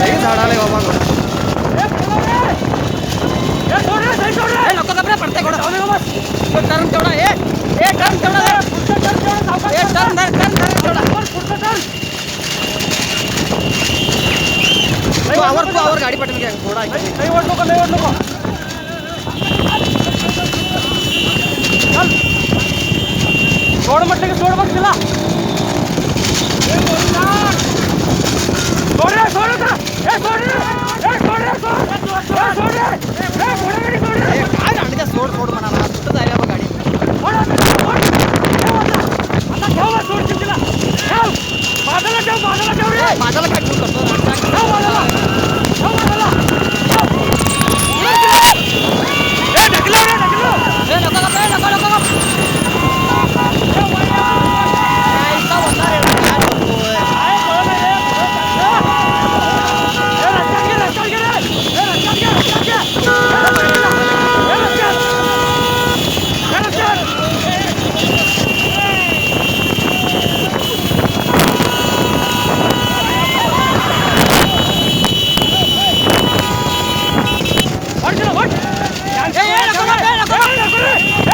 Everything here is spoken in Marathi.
लई झाड आले बाबा नको कपडे पडते टर्न तेवढा ए आवर गाडी पाठवून घ्या थोडा इकडे. सोड म्हटलं की सोड बघ तिला सोड रे सोड आता. ए, सोड रे. ए, सोड रे, सोड. ए, सोड रे. ए, सोड रे. काय सोड जायला बघ गाडी सोड आता. ठेव सोड तिला. ठेव. बाजूला ठेव, बाजूला ठेव रे. माझ्याला काय करतो ¡Eh, corre, corre!